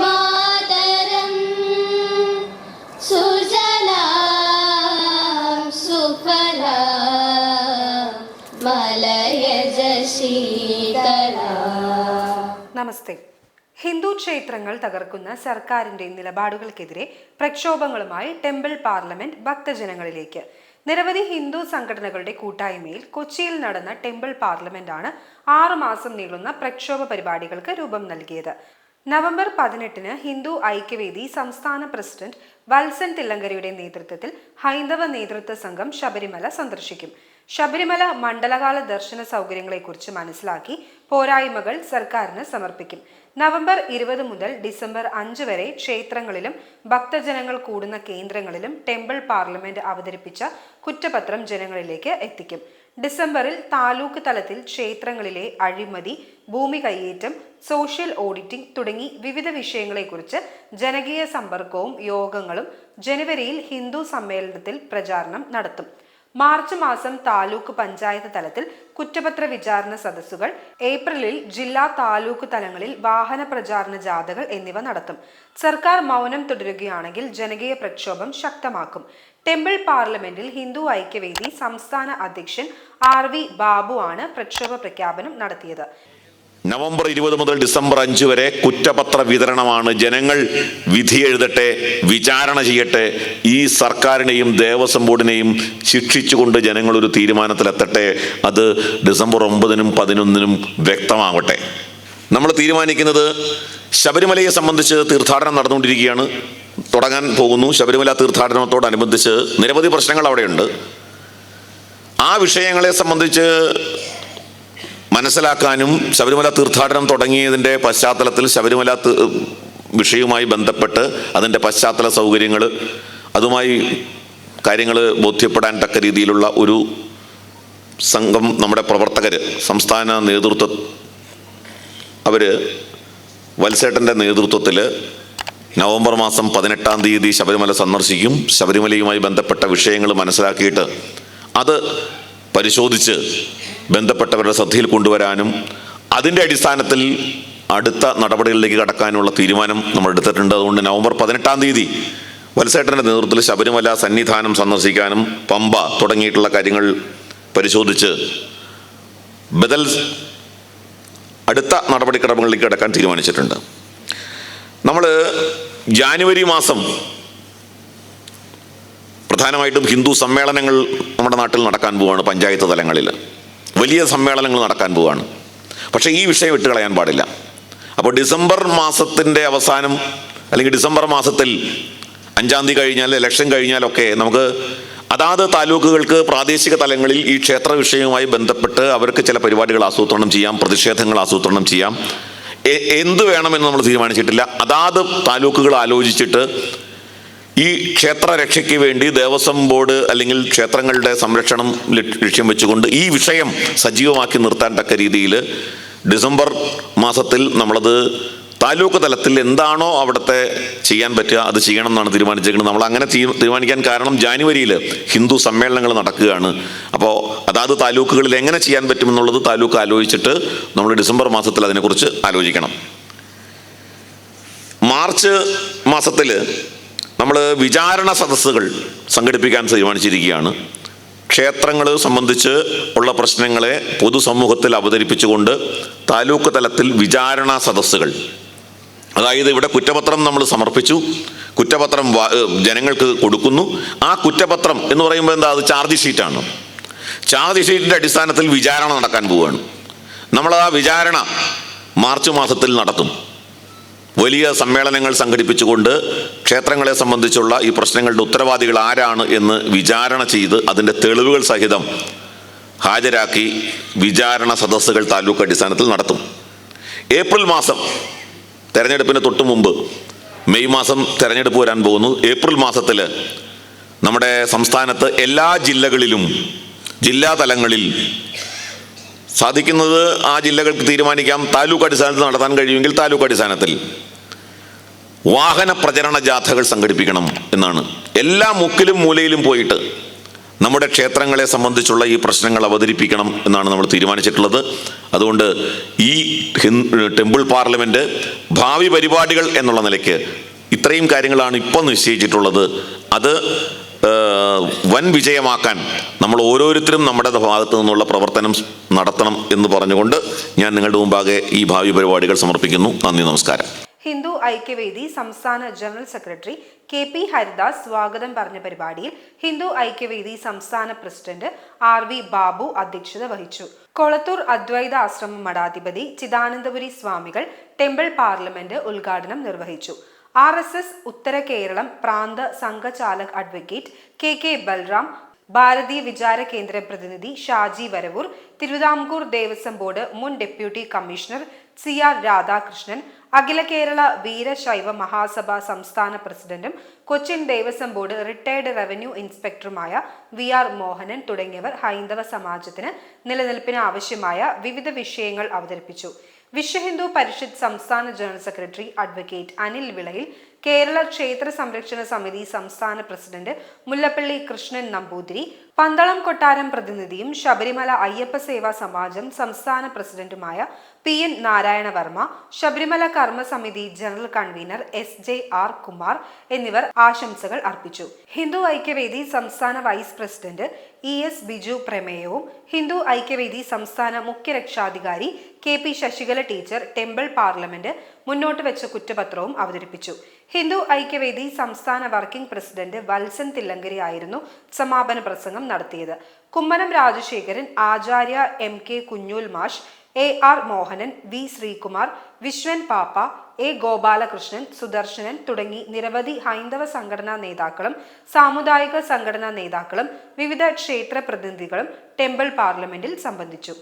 മാതരം. സുഫല നമസ്തേ. ഹിന്ദു ക്ഷേത്രങ്ങൾ തകർക്കുന്ന സർക്കാരിന്റെ നിലപാടുകൾക്കെതിരെ പ്രക്ഷോഭങ്ങളുമായി ടെമ്പിൾ പാർലമെന്റ് ഭക്തജനങ്ങളിലേക്ക്. നിരവധി ഹിന്ദു സംഘടനകളുടെ കൂട്ടായ്മയിൽ കൊച്ചിയിൽ നടന്ന ടെമ്പിൾ പാർലമെന്റാണ് ആറുമാസം നീളുന്ന പ്രക്ഷോഭ പരിപാടികൾക്ക് രൂപം നൽകിയത്. നവംബർ പതിനെട്ടിന് ഹിന്ദു ഐക്യവേദി സംസ്ഥാന പ്രസിഡന്റ് വത്സൻ തില്ലങ്കരയുടെ നേതൃത്വത്തിൽ ഹൈന്ദവ നേതൃത്വ സംഘം ശബരിമല സന്ദർശിക്കും. ശബരിമല മണ്ഡലകാല ദർശന സൗകര്യങ്ങളെക്കുറിച്ച് മനസ്സിലാക്കി പോരായ്മകൾ സർക്കാരിന് സമർപ്പിക്കും. നവംബർ ഇരുപത് മുതൽ ഡിസംബർ അഞ്ച് വരെ ക്ഷേത്രങ്ങളിലും ഭക്തജനങ്ങൾ കൂടുന്ന കേന്ദ്രങ്ങളിലും ടെമ്പിൾ പാർലമെന്റ് അവതരിപ്പിച്ച കുറ്റപത്രം ജനങ്ങളിലേക്ക് എത്തിക്കും. ഡിസംബറിൽ താലൂക്ക് തലത്തിൽ ക്ഷേത്രങ്ങളിലെ അഴിമതി ഭൂമി കയ്യേറ്റം സോഷ്യൽ ഓഡിറ്റിംഗ് തുടങ്ങി വിവിധ വിഷയങ്ങളെക്കുറിച്ച് ജനകീയ സമ്പർക്കവും യോഗങ്ങളും ജനുവരിയിൽ ഹിന്ദു സമ്മേളനത്തിൽ പ്രചാരണം നടത്തും. മാർച്ച് മാസം താലൂക്ക് പഞ്ചായത്ത് തലത്തിൽ കുറ്റപത്ര വിചാരണ സദസ്സുകൾ ഏപ്രിലിൽ ജില്ലാ താലൂക്ക് തലങ്ങളിൽ വാഹന പ്രചാരണ ജാഥകൾ എന്നിവ നടത്തും. സർക്കാർ മൗനം തുടരുകയാണെങ്കിൽ ജനകീയ പ്രക്ഷോഭം ശക്തമാക്കും. ടെമ്പിൾ പാർലമെന്റിൽ ഹിന്ദു ഐക്യവേദി സംസ്ഥാന അധ്യക്ഷൻ ആർ വി ബാബു ആണ് പ്രക്ഷോഭ പ്രഖ്യാപനം നടത്തിയത്. നവംബർ ഇരുപത് മുതൽ ഡിസംബർ അഞ്ച് വരെ കുറ്റപത്ര വിതരണമാണ്. ജനങ്ങൾ വിധി എഴുതട്ടെ വിചാരണ ചെയ്യട്ടെ ഈ സർക്കാരിനെയും ദേവസ്വം ബോർഡിനെയും ശിക്ഷിച്ചുകൊണ്ട് ജനങ്ങൾ ഒരു തീരുമാനത്തിലെത്തട്ടെ. അത് ഡിസംബർ ഒമ്പതിനും പതിനൊന്നിനും വ്യക്തമാവട്ടെ. നമ്മൾ തീരുമാനിക്കുന്നത് ശബരിമലയെ സംബന്ധിച്ച് തീർത്ഥാടനം നടന്നുകൊണ്ടിരിക്കുകയാണ്. തുടങ്ങാൻ പോകുന്നു. ശബരിമല തീർത്ഥാടനത്തോടനുബന്ധിച്ച് നിരവധി പ്രശ്നങ്ങൾ അവിടെയുണ്ട്. ആ വിഷയങ്ങളെ സംബന്ധിച്ച് മനസ്സിലാക്കാനും ശബരിമല തീർത്ഥാടനം തുടങ്ങിയതിന്റെ പശ്ചാത്തലത്തിൽ ശബരിമല വിഷയവുമായി ബന്ധപ്പെട്ട് അതിന്റെ പശ്ചാത്തല സൗകര്യങ്ങൾ അതുമായി കാര്യങ്ങൾ ബോധ്യപ്പെടാൻ തക്ക രീതിയിലുള്ള ഒരു സംഘം നമ്മുടെ പ്രവർത്തകർ സംസ്ഥാന നേതൃത്വ അവർ വത്സേട്ടന്റെ നേതൃത്വത്തിൽ നവംബർ മാസം പതിനെട്ടാം തീയതി ശബരിമല സന്ദർശിക്കും. ശബരിമലയുമായി ബന്ധപ്പെട്ട വിഷയങ്ങൾ മനസ്സിലാക്കിയിട്ട് അത് പരിശോധിച്ച് ബന്ധപ്പെട്ടവരുടെ ശ്രദ്ധയിൽ കൊണ്ടുവരാനും അതിന്റെ അടിസ്ഥാനത്തിൽ അടുത്ത നടപടികളിലേക്ക് കടക്കാനുള്ള തീരുമാനം നമ്മൾ എടുത്തിട്ടുണ്ട്. അതുകൊണ്ട് നവംബർ പതിനെട്ടാം തീയതി വത്സേട്ടന്റെ നേതൃത്വത്തിൽ ശബരിമല സന്നിധാനം സന്ദർശിക്കാനും പമ്പ തുടങ്ങിയിട്ടുള്ള കാര്യങ്ങൾ പരിശോധിച്ച് ബദൽ അടുത്ത നടപടിക്രമങ്ങളിലേക്ക് കടക്കാൻ തീരുമാനിച്ചിട്ടുണ്ട്. നമ്മൾ ജാനുവരി മാസം പ്രധാനമായിട്ടും ഹിന്ദു സമ്മേളനങ്ങൾ നമ്മുടെ നാട്ടിൽ നടക്കാൻ പോവുകയാണ് പഞ്ചായത്ത് തലങ്ങളിൽ. വലിയ സമ്മേളനങ്ങൾ നടക്കാൻ പോവുകയാണ് പക്ഷേ ഈ വിഷയം വിട്ടുകളയാൻ പാടില്ല. അപ്പോൾ ഡിസംബർ മാസത്തിന്റെ അവസാനം അല്ലെങ്കിൽ ഡിസംബർ മാസത്തിൽ അഞ്ചാം തീയതി കഴിഞ്ഞാൽ ഇലക്ഷൻ കഴിഞ്ഞാലൊക്കെ നമുക്ക് അതാത് താലൂക്കുകൾക്ക് പ്രാദേശിക തലങ്ങളിൽ ഈ ക്ഷേത്ര വിഷയവുമായി ബന്ധപ്പെട്ട് അവർക്ക് ചില പരിപാടികൾ ആസൂത്രണം ചെയ്യാം പ്രതിഷേധങ്ങൾ ആസൂത്രണം ചെയ്യാം. എന്ത് വേണമെന്ന് നമ്മൾ തീരുമാനിച്ചിട്ടില്ല. അതാത് താലൂക്കുകൾ ആലോചിച്ചിട്ട് ഈ ക്ഷേത്ര രക്ഷയ്ക്ക് വേണ്ടി ദേവസ്വം ബോർഡ് അല്ലെങ്കിൽ ക്ഷേത്രങ്ങളുടെ സംരക്ഷണം ലക്ഷ്യം വെച്ചുകൊണ്ട് ഈ വിഷയം സജീവമാക്കി നിർത്താൻ തക്ക രീതിയിൽ ഡിസംബർ മാസത്തിൽ നമ്മളത് താലൂക്ക് തലത്തിൽ എന്താണോ അവിടുത്തെ ചെയ്യാൻ പറ്റുക അത് ചെയ്യണം എന്നാണ് തീരുമാനിച്ചിരിക്കുന്നത് നമ്മൾ അങ്ങനെ തീരുമാനിക്കാൻ കാരണം ജാനുവരിയിൽ ഹിന്ദു സമ്മേളനങ്ങൾ നടക്കുകയാണ്. അപ്പോൾ അതാത് താലൂക്കുകളിൽ എങ്ങനെ ചെയ്യാൻ പറ്റുമെന്നുള്ളത് താലൂക്ക് ആലോചിച്ചിട്ട് നമ്മൾ ഡിസംബർ മാസത്തിൽ അതിനെക്കുറിച്ച് ആലോചിക്കണം. മാർച്ച് മാസത്തിൽ നമ്മൾ വിചാരണ സദസ്സുകൾ സംഘടിപ്പിക്കാൻ തീരുമാനിച്ചിരിക്കുകയാണ്. ക്ഷേത്രങ്ങൾ സംബന്ധിച്ച് ഉള്ള പ്രശ്നങ്ങളെ പൊതുസമൂഹത്തിൽ അവതരിപ്പിച്ചുകൊണ്ട് താലൂക്ക് തലത്തിൽ വിചാരണ സദസ്സുകൾ. അതായത് ഇവിടെ കുറ്റപത്രം നമ്മൾ സമർപ്പിച്ചു. കുറ്റപത്രം ജനങ്ങൾക്ക് കൊടുക്കുന്നു. ആ കുറ്റപത്രം എന്ന് പറയുമ്പോൾ എന്താ? അത് ചാർജ് ഷീറ്റാണ്. ചാർജ് ഷീറ്റിന്റെ അടിസ്ഥാനത്തിൽ വിചാരണ നടക്കാൻ പോവുകയാണ് നമ്മൾ ആ വിചാരണ മാർച്ച് മാസത്തിൽ നടത്തും. വലിയ സമ്മേളനങ്ങൾ സംഘടിപ്പിച്ചുകൊണ്ട് ക്ഷേത്രങ്ങളെ സംബന്ധിച്ചുള്ള ഈ പ്രശ്നങ്ങളുടെ ഉത്തരവാദികൾ ആരാണ് എന്ന് വിചാരണ ചെയ്ത് അതിന്റെ തെളിവുകൾ സഹിതം ഹാജരാക്കി വിചാരണ സദസ്സുകൾ താലൂക്ക് അടിസ്ഥാനത്തിൽ നടത്തും. ഏപ്രിൽ മാസം തെരഞ്ഞെടുപ്പിന് തൊട്ട് മുമ്പ് മെയ് മാസം തെരഞ്ഞെടുപ്പ് വരാൻ പോകുന്നു. ഏപ്രിൽ മാസത്തിൽ നമ്മുടെ സംസ്ഥാനത്ത് എല്ലാ ജില്ലകളിലും ജില്ലാ തലങ്ങളിൽ സാധിക്കുന്നത് ആ ജില്ലകൾക്ക് തീരുമാനിക്കാം. താലൂക്ക് അടിസ്ഥാനത്തിൽ നടത്താൻ കഴിയുമെങ്കിൽ താലൂക്ക് അടിസ്ഥാനത്തിൽ. വാഹന പ്രചരണ ജാഥകൾ സംഘടിപ്പിക്കണം എന്നാണ്. എല്ലാ മുക്കിലും മൂലയിലും പോയിട്ട് നമ്മുടെ ക്ഷേത്രങ്ങളെ സംബന്ധിച്ചുള്ള ഈ പ്രശ്നങ്ങൾ അവതരിപ്പിക്കണം എന്നാണ് നമ്മൾ തീരുമാനിച്ചിട്ടുള്ളത്. അതുകൊണ്ട് ഈ ടെമ്പിൾ പാർലമെന്റ് ഭാവി പരിപാടികൾ എന്നുള്ള നിലയ്ക്ക് ഇത്രയും കാര്യങ്ങളാണ് ഇപ്പോൾ നിശ്ചയിച്ചിട്ടുള്ളത്. അത് വൻ വിജയമാക്കാൻ നമ്മൾ ഓരോരുത്തരും നമ്മുടെ ഭാഗത്തു നിന്നുള്ള പ്രവർത്തനം നടത്തണം എന്ന് പറഞ്ഞുകൊണ്ട് ഞാൻ നിങ്ങളുടെ മുമ്പാകെ ഈ ഭാവി പരിപാടികൾ സമർപ്പിക്കുന്നു. നന്ദി നമസ്കാരം. ഹിന്ദു ഐക്യവേദി സംസ്ഥാന general secretary K P Haridas സ്വാഗതം പറഞ്ഞ പരിപാടിയിൽ ഹിന്ദു ഐക്യവേദി സംസ്ഥാന പ്രസിഡന്റ് ആർ വി ബാബു അധ്യക്ഷത വഹിച്ചു. കൊളത്തൂർ അദ്വൈത ആശ്രമം മഠാധിപതി ചിദാനന്ദപുരി സ്വാമികൾ ടെമ്പിൾ പാർലമെന്റ് ഉദ്ഘാടനം നിർവഹിച്ചു. ആർ എസ് എസ് ഉത്തര കേരളം പ്രാന്ത സംഘചാലക് advocate K K Balram Bharatiya Vichara Kendra പ്രതിനിധി ഷാജി വരവൂർ തിരുവിതാംകൂർ ദേവസ്വം ബോർഡ് മുൻ deputy commissioner C R Radhakrishnan Akhila Kerala Veerashaiva Mahasabha സംസ്ഥാന പ്രസിഡന്റും Cochin Devaswom board retired revenue ഇൻസ്പെക്ടറുമായ V R Mohanan തുടങ്ങിയവർ ഹൈന്ദവ സമാജത്തിന് നിലനിൽപ്പിന് ആവശ്യമായ വിവിധ വിഷയങ്ങൾ അവതരിപ്പിച്ചു. വിശ്വ ഹിന്ദു പരിഷത്ത് സംസ്ഥാന general secretary advocate Anil Vilayil Kerala Kshetra Samrakshana Samiti സംസ്ഥാന പ്രസിഡന്റ് മുല്ലപ്പള്ളി കൃഷ്ണൻ നമ്പൂതിരി പന്തളം കൊട്ടാരം പ്രതിനിധിയും ശബരിമല അയ്യപ്പ സേവാ സമാജം സംസ്ഥാന പ്രസിഡന്റുമായ P N Narayana Varma Sabarimala Karmasamithi general convener S J R Kumar എന്നിവർ ആശംസകൾ അർപ്പിച്ചു. ഹിന്ദു ഐക്യവേദി സംസ്ഥാന vice president E S Biju പ്രമേയവും ഹിന്ദു ഐക്യവേദി സംസ്ഥാന മുഖ്യ രക്ഷാധികാരി K P Sasikala teacher temple parliament മുന്നോട്ട് വെച്ച കുറ്റപത്രവും അവതരിപ്പിച്ചു. ഹിന്ദു ഐക്യവേദി സംസ്ഥാന വർക്കിംഗ് പ്രസിഡന്റ് വത്സൻ തില്ലങ്കരി ആയിരുന്നു സമാപന പ്രസംഗം നടത്തിയത്. കുമ്മനം രാജശേഖരൻ ആചാര്യ എം കെ കുഞ്ഞൂൽ മാഷ് A R Mohanan V Sreekumar Vishwan Pappa A Gopalakrishnan Sudarsanan തുടങ്ങി നിരവധി ഹൈന്ദവ സംഘടനാ നേതാക്കളും സാമുദായിക സംഘടനാ നേതാക്കളും വിവിധ ക്ഷേത്ര പ്രതിനിധികളും ടെമ്പിൾ പാർലമെന്റിൽ സംബന്ധിച്ചു.